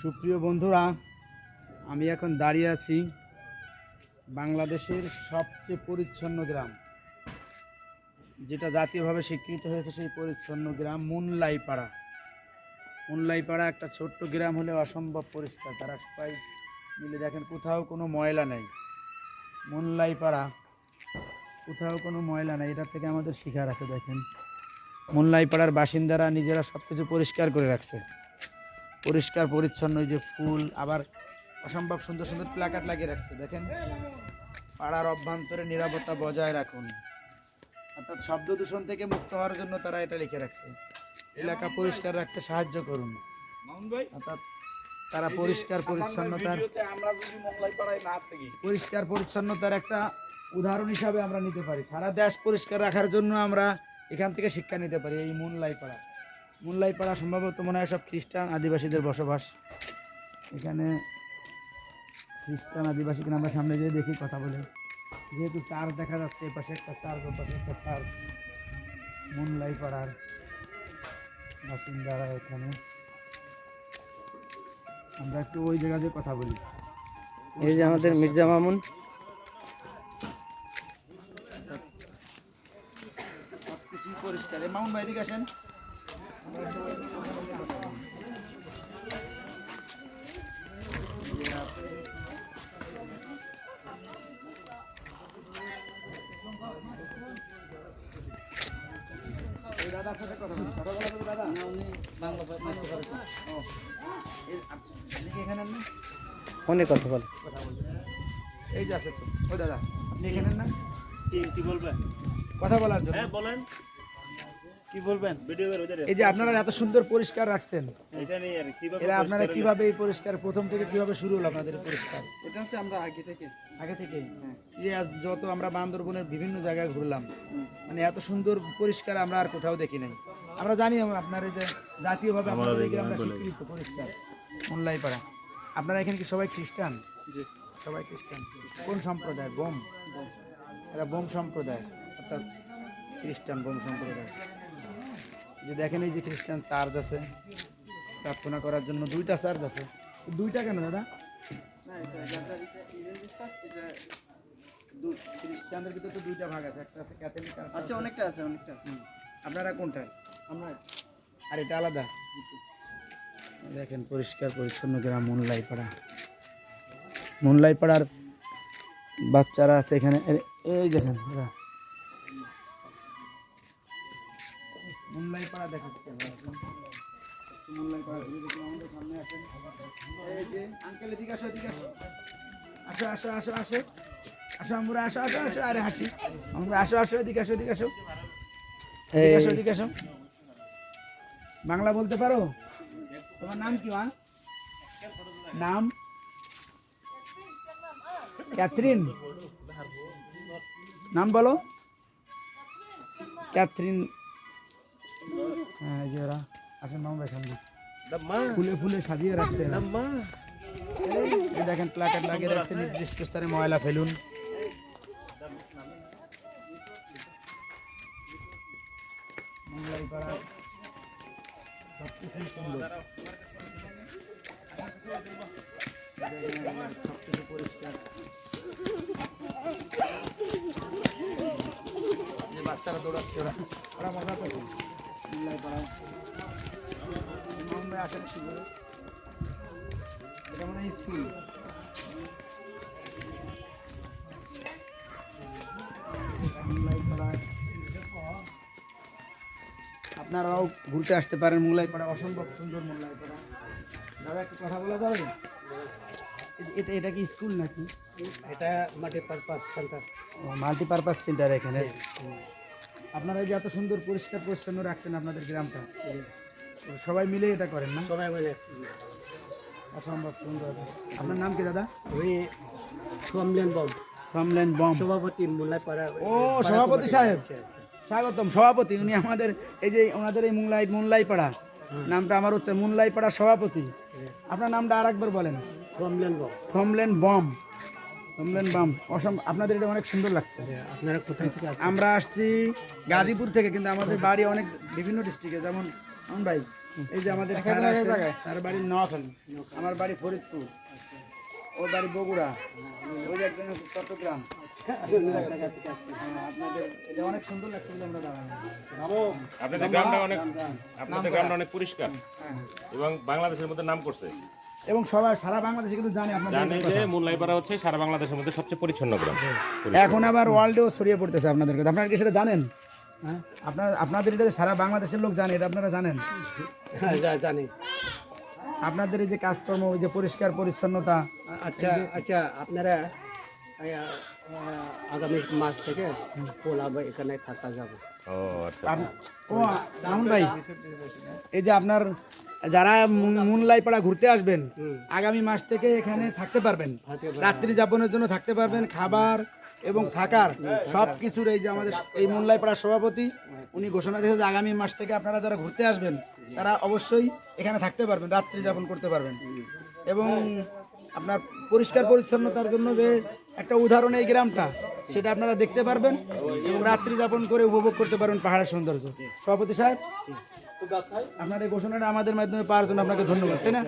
সুপ্রিয় বন্ধুরা, আমি এখন দাঁড়িয়ে আছি বাংলাদেশের সবচেয়ে পরিচ্ছন্ন গ্রাম। যেটা জাতীয়ভাবে স্বীকৃত হয়েছে সেই পরিচ্ছন্ন গ্রাম মুনলাইপাড়া। মুনলাইপাড়া একটা ছোট্ট গ্রাম হলে অসম্ভব পরিষ্কার। তারা সবাই মিলে দেখেন, কোথাও কোনো ময়লা নেই। মুনলাইপাড়া, কোথাও কোনো ময়লা নেই। এটা থেকে আমাদের শিখার আছে, দেখেন। মুনলাইপাড়ার বাসিন্দারা নিজেরা সব কিছু পরিষ্কার করে রাখছে। পরিষ্কার পরিচ্ছন্ন যে ফুল আবার অসম্ভব সুন্দর সুন্দর প্লাকার্ড লাগিয়ে রাখছে দেখেন? পাড়ার অভ্যন্তরে নিরাপত্তা বজায় রাখুন। অর্থাৎ শব্দ দূষণ থেকে মুক্ত হওয়ার জন্য তারা এটা লিখে রাখছে। এলাকা পরিষ্কার রাখতে সাহায্য করুন। অর্থাৎ তারা পরিষ্কার পরিচ্ছন্নতার পরিষ্কার পরিচ্ছন্নতার একটা উদাহরণ হিসাবে আমরা নিতে পারি। সারা দেশ পরিষ্কার রাখার জন্য আমরা এখান থেকে শিক্ষা নিতে পারি এই মুনলাই পাড়া। মুনলাই পাড়া সম্ভবত মনে হয় সব খ্রিস্টান আদিবাসীদের বসবাস। এখানে খ্রিস্টান আদিবাসী কিনা আমরা সামনে গিয়ে দেখি কথা বলে। যেহেতু তার দেখা যাচ্ছে এ পাশে একটা চার ও পাশে একটা চার। মুনলাই পাড়ার বাসিন্দারা এখানে। আমরা একটু ওই জায়গাতে কথা বলি। এই যে আমাদের মির্জা মামুন। পরিষ্কার। মামুন ভাই এদিকে আসেন। দাদার সাথে কথা বলি। কথা বলা দাদা? ও, আপনি কি এখানে না ফোনে কথা বলে এই যে আছে তো ওই দাদা আপনি এখানে না কি কি বলবেন কথা বলার জন্য হ্যাঁ বলেন কি বলবেন? এই যে আপনারা এত সুন্দর পরিষ্কার রাখছেন এটা আপনারা কীভাবে এই পরিষ্কার প্রথম থেকে কীভাবে শুরু হলো আপনাদের পরিষ্কার? এটা হচ্ছে আমরা আগে থেকে। আগে থেকেই এই যে যত আমরা বান্দরবনের বিভিন্ন জায়গায় ঘুরলাম মানে এত সুন্দর পরিষ্কার আমরা আর কোথাও দেখি নাই। আমরা জানি আপনার এই যে জাতীয়ভাবে পরিষ্কার মোল্লাই পাড়া আপনারা এখানে কি সবাই খ্রিস্টান? সবাই খ্রিস্টান। কোন সম্প্রদায়? বোম। এরা বোম সম্প্রদায় অর্থাৎ খ্রিস্টান বোম সম্প্রদায়। যে দেখেন এই যে খ্রিস্টান চার্চ আছে প্রার্থনা করার জন্য দুইটা চার্চ আছে। দুইটা কেন দাদা? না এটা যারা ইংরেজি চাষ এটা দু- খ্রিস্টানদের ভিতরে তো দুইটা ভাগ আছে একটা আছে ক্যাথলিক আছে অনেকটা আছে অনেকটা আছে। আপনারা কোনটা? আমরা আর এটা আলাদা। দেখেন পরিষ্কার পরিচ্ছন্ন গ্রাম মুনলাই পাড়া মুনলাই পাড়ার বাচ্চারা আছে এখানে। এই দেখেন এরা মুনলাই পাড়া দেখাচ্ছে। মুনলাই পাড়া ঘুরে দেখুন আমাদের সামনে আসেন। এই যে আঙ্কেল এদিকে আসো এদিকে আসো আসো আসো আসো। আসো আসো আমরা আসো আসো আসো আরে হাসি। আমরা আসো আসো এদিকে আসো এদিকে আসো এদিকে আসো এদিকে আসো বাংলা বলতে পারো? তোমার নাম কি মা? নাম? ক্যাথরিন। নাম বলো। ক্যাথরিন এই যে ওরা আসেন মামা সামনে ফুলে ফুলে সাজিয়ে রাখছে। এরা। দেখেন লাগিয়ে রাখছে নির্দিষ্ট স্থানে ময়লা ফেলুন। সবকিছু পরিষ্কার। বাচ্চারা দৌড়াচ্ছে ওরা ওরা মজা করছে। মানে স্কুল আপনারাও ঘুরতে আসতে পারেন মোংলাইপাড়া অসম্ভব সুন্দর মোংলাইপাড়া দাদা একটু কথা বলা যাবে? এটা এটা কি স্কুল নাকি? এটা মাটি পারপাস সেন্টার মাল্টিপারপাস সেন্টার এখানে। আপনারা এই যে এত সুন্দর পরিষ্কার পরিচ্ছন্ন রাখছেন আপনাদের গ্রামটা তো সবাই মিলে এটা করেন না? সবাই মিলে। অসম্ভব সুন্দর। আপনার নাম কি দাদা? ওই সোমলেন বম। ফ্রমল্যান্ড বম। সভাপতি মোল্লাই ও সভাপতি সাহেব। স্বাগতম। সভাপতি উনি আমাদের এই যে ওনাদের এই মুনলাই মুনলাই পাড়া নামটা আমার হচ্ছে মুনলাই পাড়া সভাপতি আপনার নামটা আর একবার বলেন। সোমলেন বম। থমলেন বম। থমলেন বম। অসম আপনাদের এটা অনেক সুন্দর লাগছে। আপনারা কোথায় থেকে আমরা আসছি গাজীপুর থেকে কিন্তু আমাদের বাড়ি অনেক বিভিন্ন ডিস্ট্রিক্টে যেমন আমন ভাই এই যে আমাদের স্যার আছে, তার বাড়ি নোয়াখালী আমার বাড়ি ফরিদপুর। ওর বাড়ি বগুড়া। ওই একজন আছে চট্টগ্রাম। হ্যাঁ, আপনাদের এটা অনেক সুন্দর লাগছে আমরা দাঁড়ালাম। আপনাদের গ্রামটা অনেক আপনাদের গ্রামটা অনেক পরিষ্কার। এবং বাংলাদেশের মধ্যে নাম করছে। এবং সবাই সারা বাংলাদেশে কিন্তু জানে আপনাদের জানে যে। মুল্লাইপাড়া হচ্ছে সারা বাংলাদেশের মধ্যে সবচেয়ে পরিচ্ছন্ন গ্রাম। এখন আবার ওয়ার্ল্ডেও ছড়িয়ে পড়তেছে আপনাদের কথা। আপনারা কি সেটা জানেন? হ্যাঁ? আপনার আপনাদের এটা সারা বাংলাদেশের লোক জানে এটা আপনারা জানেন? হ্যাঁ জানি। আপনাদের এই যে কাজকর্ম ওই যে পরিষ্কার পরিচ্ছন্নতা আচ্ছা আচ্ছা আপনারা আগামী মাস থেকে পোলা এখানে থাকা যাবে। ও আচ্ছা আপ- ও রাহুল ভাই এই যে আপনার যারা মুন- মুনলাই পাড়া ঘুরতে আসবেন আগামী মাস থেকে এখানে থাকতে পারবেন। রাত্রি যাপনের জন্য থাকতে পারবেন খাবার এবং থাকার সব কিছুর এই যে আমাদের এই মুনলাই পাড়ার সভাপতি উনি ঘোষণা দিয়েছে যে আগামী মাস থেকে আপনারা যারা ঘুরতে আসবেন তারা অবশ্যই এখানে থাকতে পারবেন রাত্রি যাপন করতে পারবেন। এবং আপনার পরিষ্কার পরিচ্ছন্নতার জন্য যে একটা উদাহরণ এই গ্রামটা সেটা আপনারা দেখতে পারবেন এবং রাত্রি যাপন করে উপভোগ করতে পারবেন পাহাড়ের সৌন্দর্য সভাপতি সাহেব আপনার এই ঘোষণাটা আমাদের মাধ্যমে পাওয়ার জন্য আপনাকে ধন্যবাদ তাই না